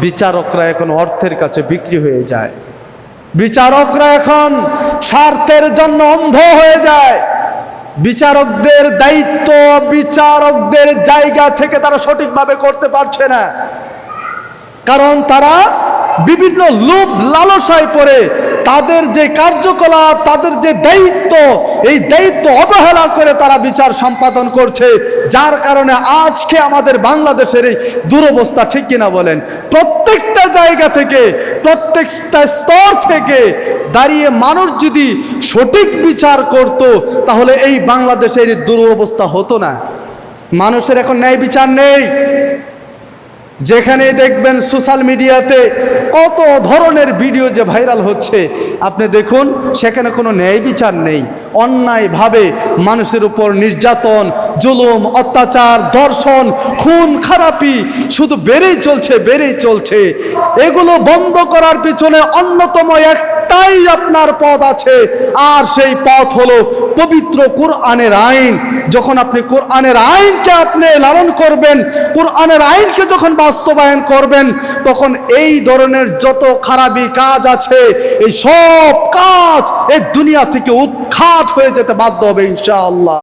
বিচারকরা এখন অর্থের কাছে বিক্রি হয়ে যায়। বিচারকরা এখন স্বার্থের জন্য অন্ধ হয়ে যায়। বিচারকদের দায়িত্ব বিচারকদের জায়গা থেকে তারা সঠিকভাবে করতে পারছে না। কারণ তারা বিভিন্ন লোভ লালসায় পড়ে তাদের যে কার্যকলাপ, তাদের যে দায়িত্ব, এই দায়িত্ব অবহেলা করে তারা বিচার সম্পাদন করছে, যার কারণে আজকে আমাদের বাংলাদেশের এই দুরবস্থা ঠিক কিনা বলেন? প্রত্যেকটা জায়গা থেকে, প্রত্যেকটা স্তর থেকে দাঁড়িয়ে মানুষ যদি সঠিক বিচার করত, তাহলে এই বাংলাদেশের দুরবস্থা হতো না। মানুষের এখন ন্যায় বিচার নেই। যেখানে দেখবেন সোশ্যাল মিডিয়াতে কত ধরনের ভিডিও যে ভাইরাল হচ্ছে, আপনি দেখুন, সেখানে কোনো ন্যায় বিচার নেই। অন্যায়ভাবে মানুষের উপর নির্যাতন, জুলুম, অত্যাচার, ধর্ষণ, খুন, খারাপি শুধু বেড়েই চলছে বেড়েই চলছে। এগুলো বন্ধ করার পিছনে অন্যতম একটাই আপনার পথ আছে। আর সেই পথ হলো পবিত্র কোরআনের আইন। যখন আপনি কোরআনের আইনকে আপনি লালন করবেন, কোরআনের আইনকে যখন বাস্তবায়ন করবেন, তখন এই ধরনের যত খারাপি কাজ আছে, এই সব কাজ এই দুনিয়া থেকে উৎখাত হয়ে যেতে বাধ্য হবে ইনশাআল্লাহ।